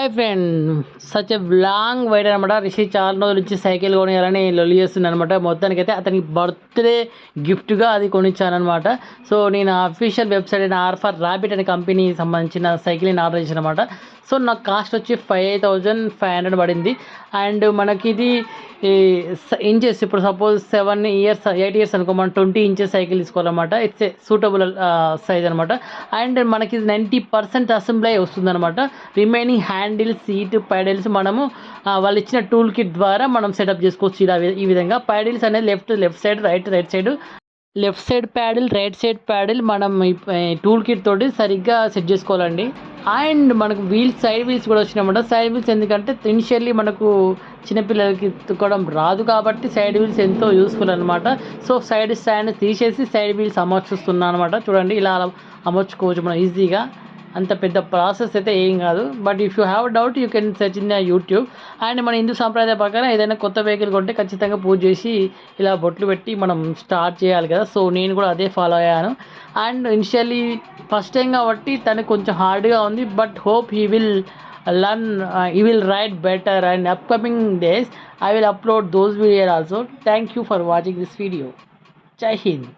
Hi friend. Such a long wide అనమాట రిషి చాలా రోజుల నుంచి సైకిల్ కొనియాలని లొల్లి చేస్తుంది అనమాట అయితే అతనికి బర్త్డే గిఫ్ట్గా అది కొనిచ్చానమాట సో నేను అఫీషియల్ వెబ్సైట్ అయిన ఆర్ఫర్ రాబిట్ ర్యాబిట్ అనే కంపెనీ సంబంధించిన సైకిల్ని ఆర్డర్ చేశాను అనమాట సో నాకు కాస్ట్ వచ్చి ఫైవ్ థౌజండ్ ఫైవ్ హండ్రెడ్ పడింది. అండ్ మనకి ఇది ఇంచెస్ ఇప్పుడు suppose seven years eight years అనుకో మనం ట్వంటీ ఇంచెస్ సైకిల్ తీసుకోవాలన్నమాట. ఇట్స్ ఏ సూటబుల్ సైజ్ అనమాట అండ్ మనకి నైంటీ పర్సెంట్ అసెంబ్లీ వస్తుందన్నమాట. రిమైనింగ్ హ్యాండిల్ సీట్ ప్యాడిల్స్ మనము వాళ్ళు ఇచ్చిన టూల్ కిట్ ద్వారా మనం సెటప్ చేసుకోవచ్చు ఇలా ఈ విధంగా. ప్యాడిల్స్ అనేది left left side right right side left side paddle right side paddle మనం టూల్ కిట్ తోటి సరిగ్గా సెట్ చేసుకోవాలండి. అండ్ మనకు వీల్స్ సైడ్ వీల్స్ కూడా వచ్చినాయన్నమాట. సైడ్ వీల్స్ ఎందుకంటే ఇనిషియల్లీ మనకు చిన్నపిల్లలకి ఎత్తుకోవడం రాదు కాబట్టి సైడ్ వీల్స్ ఎంతో యూస్ఫుల్ అనమాట సో సైడ్ స్టాండ్ తీసేసి సైడ్ వీల్స్ అమర్చుస్తున్నాను అనమాట చూడండి ఇలా అమర్చుకోవచ్చు మనం ఈజీగా. అంత పెద్ద ప్రాసెస్ అయితే ఏం కాదు. But if you have doubt you can search in YouTube and మన హిందూ సాంప్రదాయ ప్రకారం ఏదైనా కొత్త వెహికల్ కొంటే ఖచ్చితంగా పూజ చేసి ఇలా బొట్లు పెట్టి మనం స్టార్ట్ చేయాలి కదా. సో నేను కూడా అదే ఫాలో అయ్యాను. అండ్ ఇనిషియల్లీ ఫస్ట్ టైం కాబట్టి తను కొంచెం హార్డ్గా ఉంది. But hope he will learn he will write better and upcoming days I will upload those video also thank you for watching this video Jai Hind